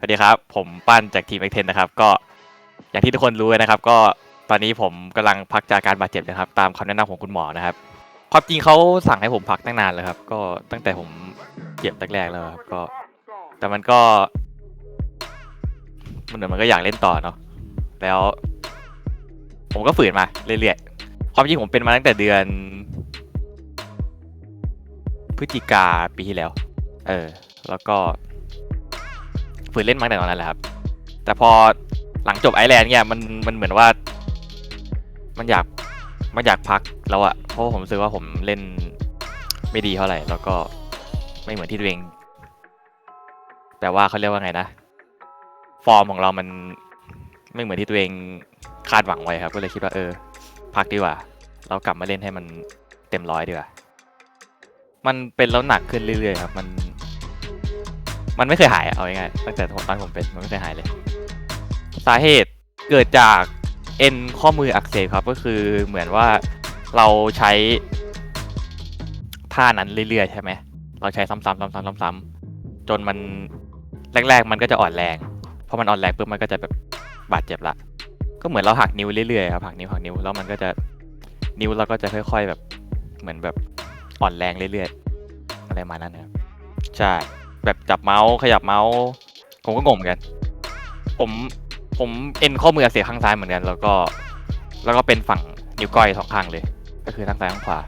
สวัสดีครับ ผมปั้นจากทีมเอ็กเทนนะครับ ก็อย่างที่ทุกคนรู้นะครับ ก็ตอนนี้ผมกำลังพักจากการบาดเจ็บนะครับ ตามคำแนะนำของคุณหมอนะครับความจริงเขาสั่งให้ผมพักตั้งนานแล้วครับ ก็ตั้งแต่ผมเจ็บแรกๆแล้วครับก็ แต่มันก็ มันเหมือนมันก็อยากเล่นต่อเนาะแล้ว ผมก็ฝืนมาเรื่อยๆความจริงผมเป็นมาตั้งแต่เดือน พฤศจิกาปีที่แล้ว เออ แล้วก็ ฝืนเล่นมาตั้งแต่ตอนนั้นแหละครับ แต่พอหลังจบไอแลนด์เนี่ยมันมันเหมือนว่า มันอยากมันอยากพักแล้วอะเพราะผมรู้สึกว่าผมเล่นไม่ดีเท่าไหร่ แล้วก็ไม่เหมือนที่ตัวเองแต่ว่าเขาเรียกว่าไงนะ ฟอร์มของเรามันไม่เหมือนที่ตัวเองคาดหวังไว้ครับ ก็เลยคิดว่าเออ พักดีกว่า เรากลับมาเล่นให้มันเต็มร้อยดีกว่า มันเป็นแล้วหนักขึ้นเรื่อยๆครับ มัน มันไม่เคยหายเอาง่ายๆตั้งแต่ตอนผมเป็นมันไม่เคยหายเลย สาเหตุเกิดจากเอ็นข้อมืออักเสบครับก็คือเหมือนว่าเราใช้ท่านั้นเรื่อยๆใช่ไหมเราใช้ซ้ำๆซ้ำๆซ้ำๆจนมันแรก ๆ มันก็จะอ่อนแรงพอมันอ่อนแรงปุ๊บมันก็จะแบบบาดเจ็บละ ก็เหมือนเราหักนิ้วเรื่อยๆครับหักนิ้วหักนิ้วแล้วมันก็จะนิ้วเราก็จะค่อย ๆแบบเหมือนแบบอ่อนแรงเรื่อยๆอะไรมานั้นครับใช่ แบบจับเมาส์ขยับเมาส์ผมก็งงเหมือนกัน ผมผมเอ็นข้อมืออักเสียข้างซ้ายเหมือนกัน แล้วก็ แล้วก็เป็นฝั่งนิ้วก้อยสองข้างเลย ก็คือทั้งซ้ายทั้งขวา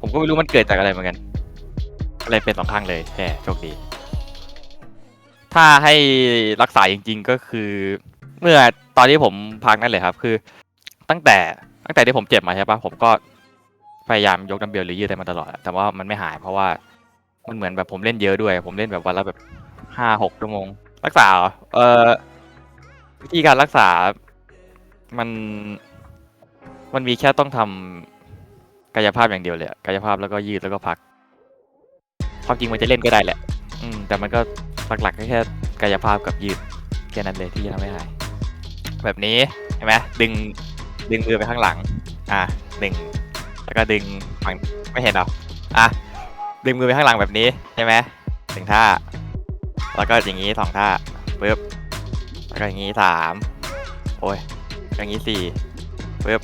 ผมก็ไม่รู้มันเกิดจากอะไรเหมือนกันก็เลยเป็นสองข้างเลยแหมโชคดี ถ้าให้รักษาจริง ๆ ก็คือ เมื่อตอนที่ผมพักนั่นเลยครับ คือ ตั้งแต่ตั้งแต่ที่ผมเจ็บมาใช่ปะผมก็พยายามยกดัมเบลหรือยืดอะไรมาตลอด แต่ว่ามันไม่หายเพราะว่า มันเหมือนแบบผมเล่นเยอะด้วย ผมเล่นแบบวันละแบบห้าหกชั่วโมง รักษาเอเอ่อวิธีการรักษา มัน มันมีแค่ต้องทำกายภาพอย่างเดียวเลยอะกายภาพแล้วก็ยืดแล้วก็พัก ความจริงมันจะเล่นก็ได้แหละ อืม แต่มันก็หลักๆก็แค่กายภาพกับยืดแค่นั้นเลยที่จะทำให้หาย แบบนี้เห็นไหมดึงดึงมือไปข้างหลัง อะดึง แล้วก็ดึงฝั่งไม่เห็นเหรออะ ดึงมือไปข้างหลังแบบนี้ใช่ไหมหนึ่งท่า แล้วก็อย่างนี้สองท่าปึ๊บแล้วก็อย่างนี้สามโอ้ยอย่างนี้สี่ปึ๊บ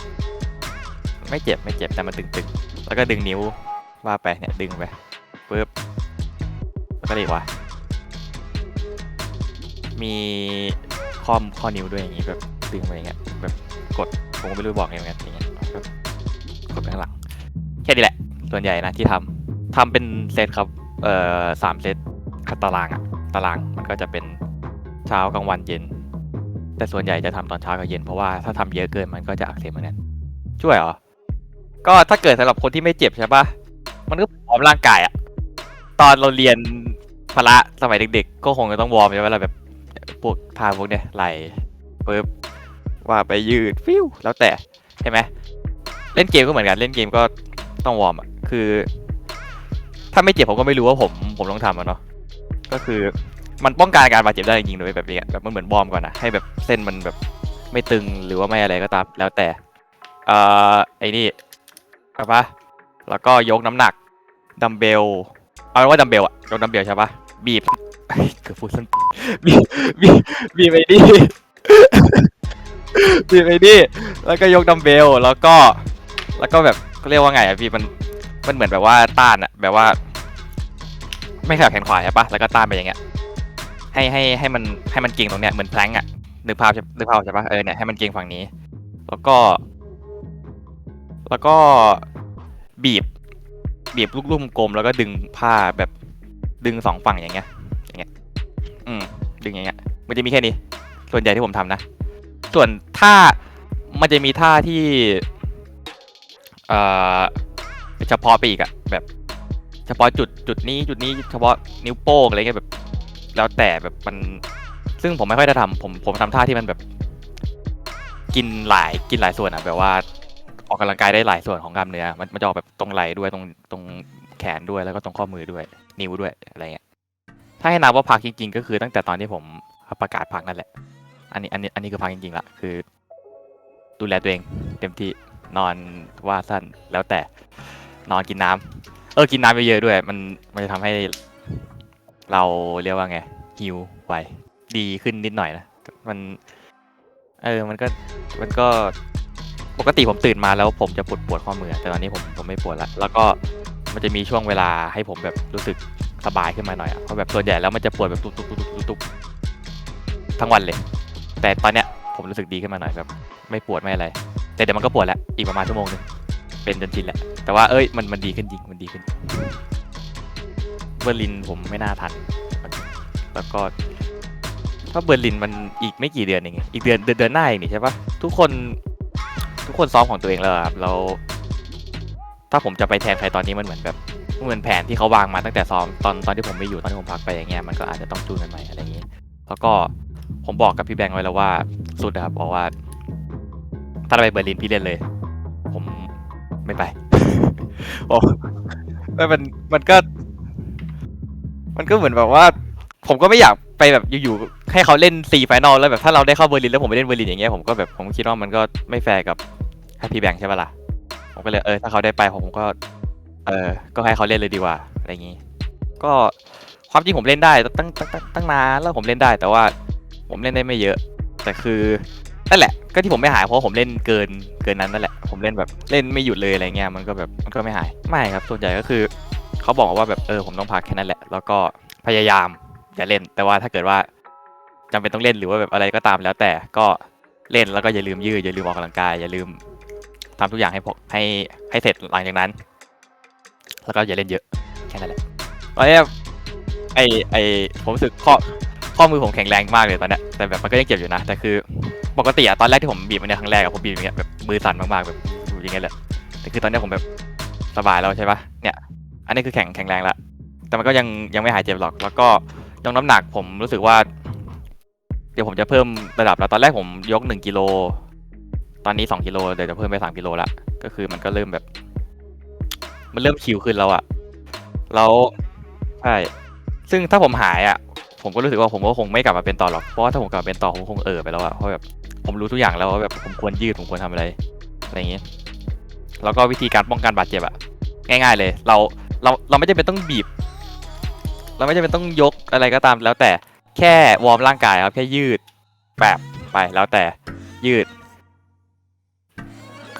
ไม่เจ็บไม่เจ็บแต่มันตึงๆ แล้วก็ดึงนิ้วว่าไปเนี่ยดึงไปปึ๊บแล้วก็เรีกว่า มีข้อมข้อนิ้วด้วยอย่างนี้แบบดึงไปอย่างเงี้ยแบบกดผมก็ไม่รู้บอกไงเหมือนกันอย่างเงี้ยแบบกดไปข้างหลังแค่นี้แหละ ส่วนใหญ่นะที่ทำ ทำเป็นเซตครับ เอ่อสามเซตคัดตารางอะตารางมันก็จะเป็นเช้ากลางวันเย็น แต่ส่วนใหญ่จะทำตอนเช้ากับเย็นเพราะว่าถ้าทำเยอะเกินมันก็จะอักเสบเหมือนกันช่วยเหรอ ก็ถ้าเกิดสำหรับคนที่ไม่เจ็บใช่ปะมันก็วอร์มร่างกายอะตอนเราเรียนพละสมัยเด็กๆ ก็คงจะต้องวอร์มใช่ไหมล่ะแบบพวกทาพวกเนี้ยไหลปึ๊บว่าไปยืดฟิวแล้วแต่ใช่ไหมเล่นเกมก็เหมือนกันเล่นเกมก็ต้องวอร์มอะคือ ถ้าไม่เจ็บผมก็ไม่รู้ว่าผมผมต้องทำอะเนาะก็คือมันป้องกันการบาดเจ็บได้จริงๆเลยแบบนี้แบบมันเหมือนวอมก่อนนะให้แบบเส้นมันแบบไม่ตึงหรือว่าไม่อะไรก็ตามแล้วแต่เอ่อไอ้นี่ใช่ปะแล้วก็ยกน้ำหนักดัมเบลเอาเป็นว่าดัมเบลอะยกดัมเบลใช่ปะบีบเกือบพูดสั้นบีบบีบบีบไอ้นี่บีบไอ้นี่แล้วก็ยกดัมเบลแล้วก็แล้วก็แบบเขาเรียกว่าไงอะพี่มัน มันเหมือนแบบว่าต้านอะแบบว่า ไม่ขยับแขนขวาใช่ปะแล้วก็ต้านไปอย่างเงี้ย ให้ให้ให้มันให้มันเก่งตรงเนี้ยเหมือนแพลงอะนึกภาพนึกภาพใช่ปะเออเนี่ยให้มันเก่งฝั่งนี้ แล้วก็ แล้วก็บีบ บีบลูกลุ่มกลมแล้วก็ดึงผ้าแบบดึงสองฝั่งอย่างเงี้ย อย่างเงี้ย อืม ดึงอย่างเงี้ย มันจะมีแค่นี้ ส่วนใหญ่ที่ผมทำนะ ส่วนท่ามันจะมีท่าที่ เอ่อ เฉพาะไปอีกอะแบบ เฉพาะจุดจุดนี้จุดนี้เฉพาะนิ้วโป้งอะไรเงี้ยแบบ แล้วแต่แบบมัน ซึ่งผมไม่ค่อยได้ทำผมผมทำท่าที่มันแบบ กินหลายกินหลายส่วนอะแบบว่าออกกำลังกายได้หลายส่วนของกล้ามเนื้อ มันมันจะออกแบบตรงไหล่ด้วยตรงตรงแขนด้วยแล้วก็ตรงข้อมือด้วย นิ้วด้วยอะไรเงี้ย ถ้าให้นับว่าพักจริง ๆ ก็คือตั้งแต่ตอนที่ผมประกาศพักนั่นแหละ อันนี้อันนี้อันนี้คือพักจริงๆละคือ ดูแลตัวเอง เต็มที่นอนว่าสั้นแล้วแต่ นอนกินน้ำเออกินน้ำเยอะๆด้วย มันมันจะทำให้เราเรียกว่าไงฮิวไวดีขึ้นนิดหน่อยนะมัน เออมันก็มันก็ปกติผมตื่นมาแล้วผมจะปวดปวดข้อมือ แต่ตอนนี้ผมผมไม่ปวดละแล้วก็มันจะมีช่วงเวลาให้ผมแบบรู้สึกสบายขึ้นมาหน่อยอะเพราะแบบส่วนใหญ่แล้วมันจะปวดแบบตุกตุกตุกตุกตุกตุกทั้งวันเลย แต่ตอนเนี้ยผมรู้สึกดีขึ้นมาหน่อยแบบ ไม่ปวดไม่อะไร แต่เดี๋ยวมันก็ปวดแหละอีกประมาณชั่วโมงหนึง เป็นจนชินแหละ แต่ว่าเอ้ยมันมันดีขึ้นจริงมันดีขึ้น เบอร์ลินผมไม่น่าทัน แล้วก็ถ้าเบอร์ลินมันอีกไม่กี่เดือนเองอีกเดือนเดือนเดือนหน้าเองนี่ใช่ปะทุกคนทุกคนซ้อมของตัวเองแล้วครับแล้วถ้าผมจะไปแทนใครตอนนี้มันเหมือนแบบเหมือนแผนที่เขาวางมาตั้งแต่ซ้อมตอนตอนที่ผมไม่อยู่ตอนที่ผมพักไปอย่างเงี้ยมันก็อาจจะต้องจูนกันใหม่อะไรอย่างงี้แล้วก็ผมบอกกับพี่แบงค์ไว้แล้วว่าสุดนะครับบอกว่า ถ้าเราไปเบอร์ลินพี่เล่นเลย ผม ไม่ไปโอ้ไม่มันมันก็ มันก็เหมือนแบบว่า ผมก็ไม่อยากไปแบบอยู่ๆให้เขาเล่นซีไฟนอลแล้วแบบถ้าเราได้เข้าเบอร์ลินแล้วผมไปเล่นเบอร์ลินอย่างเงี้ยผมก็แบบผมคิดว่ามันก็ไม่แฟร์กับให้พี่แบงค์ใช่ปะล่ะผมก็เลยเออถ้าเขาได้ไปผมก็ เออก็ให้เขาเล่นเลยดีกว่าอะไรอย่างงี้ ก็ความจริงผมเล่นได้ตั้งตั้งตั้งตั้งนานแล้วผมเล่นได้ แต่ว่าผมเล่นได้ไม่เยอะ แต่คือนั่นแหละ ก็ที่ผมไม่หายเพราะผมเล่นเกินเกินนั้นนั่นแหละ ผมเล่นแบบเล่นไม่หยุดเลยอะไรเงี้ยมันก็แบบมันก็ไม่หายไม่ครับส่วนใหญ่ก็คือเขาบอกว่าแบบเออผมต้องพักแค่นั้นแหละ แล้วก็พยายามอย่าเล่น แต่ว่าถ้าเกิดว่าจำเป็นต้องเล่นหรือว่าแบบอะไรก็ตามแล้ว แต่ก็เล่นแล้วก็อย่าลืมยืดอย่าลืมออกกำลังกายอย่าลืมทำทุกอย่างให้พอให้ให้เสร็จหลังจากนั้น แล้วก็อย่าเล่นเยอะแค่นั้นแหละตอนนี้ไอไอผมรู้สึกข้อ ข้อมือผมแข็งแรงมากเลยตอนเนี้ยแต่แบบมันก็ยังเจ็บอยู่นะ แต่คือปกติอะตอนแรกที่ผมบีบมันในครั้งแรกอะผมบีบอย่างเงี้ยแบบมือสั่นมากๆแบบอย่างเงี้ยแหละแต่คือตอนเนี้ยผมแบบสบายแล้วใช่ปะเนี่ย อันนี้คือแข็งแข็งแรงละแต่มันก็ยังยังไม่หายเจ็บหรอก แล้วก็ยกน้ำหนักผมรู้สึกว่า เดี๋ยวผมจะเพิ่มระดับแล้วตอนแรกผมยกหนึ่งกิโลตอนนี้สองกิโลเดี๋ยวจะเพิ่มไปสามกิโลละก็คือมันก็เริ่มแบบ มันเริ่มคิวขึ้นแล้วอะแล้วใช่ซึ่งถ้าผมหายอะ ผมก็รู้สึกว่าผมก็คงไม่กลับมาเป็นต่อหรอก เพราะว่าถ้าผมกลับมาเป็นต่อผมคงเออไปแล้วอะเพราะแบบผมรู้ทุกอย่างแล้วว่าแบบผมควรยืดผมควรทำอะไรอะไรอย่างงี้ แล้วก็วิธีการป้องกันบาดเจ็บอะง่าย ๆ เลย เราเราเราไม่จำเป็นต้องบีบ เราไม่จำเป็นต้องยกอะไรก็ตามแล้วแต่แค่วอร์มร่างกายครับแค่ยืดแบบไปแล้วแต่ยืด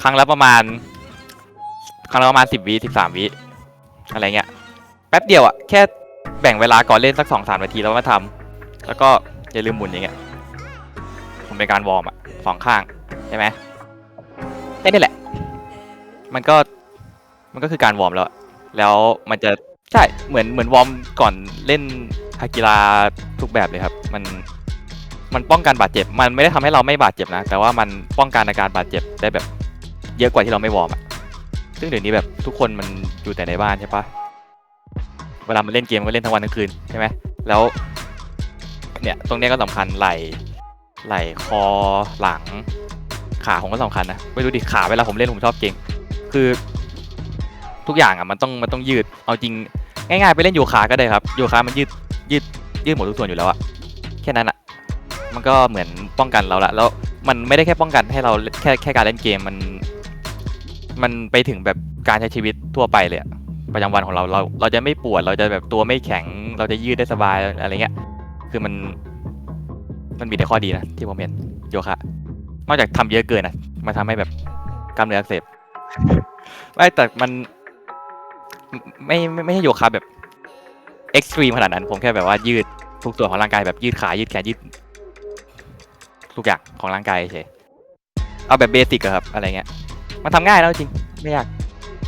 ครั้งละประมาณ ครั้งละประมาณสิบวิสิบสามวิอะไรเงี้ยแป๊บเดียวอะแค่ แบ่งเวลาก่อนเล่นสักสองสามนาทีแล้วมาทำแล้วก็อย่าลืมหมุนอย่างเงี้ยผมเป็นการวอร์มอะสองข้างใช่ไหมแค่นี้แหละ มันก็มันก็คือการวอร์มแล้ว แล้วมันจะใช่เหมือนเหมือนวอร์มก่อนเล่นกีฬาทุกแบบเลยครับ มันมันป้องกันบาดเจ็บ มันไม่ได้ทำให้เราไม่บาดเจ็บนะ แต่ว่ามันป้องกันอาการบาดเจ็บได้แบบ เยอะกว่าที่เราไม่วอร์มอะซึ่งเดี๋ยวนี้แบบทุกคนมันอยู่แต่ในบ้านใช่ปะ เวลามันเล่นเกมก็เล่นทั้งวันทั้งคืนใช่ไหมแล้ว เนี่ยตรงเนี้ยก็สำคัญไหล่ไหล่คอหลัง ขาผมก็สำคัญนะไม่รู้ดิขาเวลาผมเล่นผมชอบเก่ง คือทุกอย่างอะมันต้องมันต้องยืดเอาจริงง่ายๆไปเล่นโยคะก็ได้ครับโยคะมันยืดยืดยืดหมดทุกส่วนอยู่แล้วอะแค่นั้นอะมันก็เหมือนป้องกันเราละแล้วมันไม่ได้แค่ป้องกันให้เราแค่แค่การเล่นเกมมัน มันไปถึงแบบการใช้ชีวิตทั่วไปเลยอะ ประจำวันของเราเรา เราจะไม่ปวด เราจะแบบตัวไม่แข็ง เราจะยืดได้สบายอะไรเงี้ย คือมัน มันมีแต่ข้อดีนะที่ผมเห็นโยคะ นอกจากทำเยอะเกินนะมันทำให้แบบกล้ามเนื้ออักเสบไม่แต่มันไม่ไม่ไม่ใช่โยคะแบบเอ็กซ์ตรีมขนาดนั้น ผมแค่แบบว่ายืดทุกส่วนของร่างกายแบบยืดขายืดแขนยืดทุกอย่างของร่างกายเฉยเอาแบบเบสิกอะครับอะไรเงี้ย มันทำง่ายแล้วจริง ไม่ยาก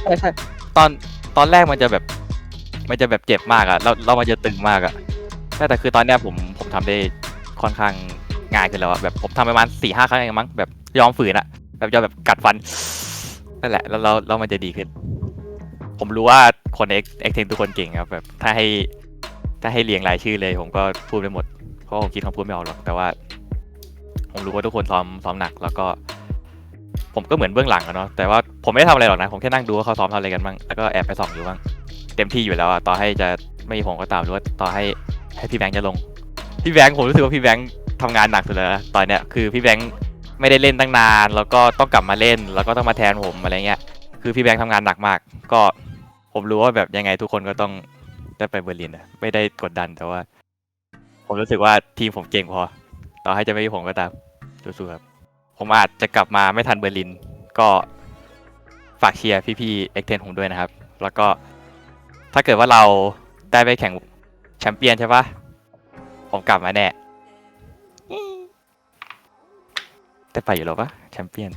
ใช่ใช่ตอน ตอนแรกมันจะแบบ มันจะแบบเจ็บมากอะแล้วแล้วมันจะตึงมากอะใช่แต่คือตอนเนี้ยผมผมทำได้ค่อนข้างง่ายขึ้นแล้วอะแบบผมทำประมาณสี่ห้าครั้งเองมั้งแบบยอมฝืนอะแบบยอมแบบกัดฟันนั่นแหละแล้วแล้วแล้วมันจะดีขึ้น ผมรู้ว่าคนเอ็กเอ็กเทนทุกคนเก่งครับแบบถ้าให้ถ้าให้เรียงรายชื่อเลย ผมก็พูดไปหมดเพราะผมคิดคำพูดไม่ออกหรอกแต่ว่า ผมรู้ว่าทุกคนซ้อมซ้อมหนัก แล้วก็ ผมก็เหมือนเบื้องหลังอะเนาะแต่ว่าผมไม่ได้ทำอะไรหรอกนะ ผมแค่นั่งดูว่าเขาซ้อมทำอะไรกันบ้างแล้วก็แอบไปส่องอยู่บ้างเต็มที่อยู่แล้วอะต่อให้จะไม่มีผมก็ตามหรือว่าต่อให้ให้พี่แบงค์จะลง พี่แบงค์ผมรู้สึกว่าพี่แบงค์ทำงานหนักสุดแล้วนะตอนเนี้ยคือพี่แบงค์ไม่ได้เล่นตั้งนาน แล้วก็ต้องกลับมาเล่น แล้วก็ต้องมาแทนผมอะไรเงี้ยคือพี่แบงค์ทำงานหนักมาก ก็ผมรู้ว่าแบบยังไงทุกคนก็ต้องได้ไปเบอร์ลินนะไม่ได้กดดันแต่ว่า ผมรู้สึกว่าทีมผมเก่งพอ ต่อให้จะไม่มีผมก็ตามสู้ๆครับ ผมอาจจะกลับมาไม่ทันเบอร์ลิน ก็ฝากเชียร์พี่ๆเอ็กเทนผมด้วยนะครับ แล้วก็ถ้าเกิดว่าเราได้ไปแข่งแชมเปี้ยนใช่ปะผมกลับมาแน่ ได้ไปอยู่แล้วปะแชมเปี้ยน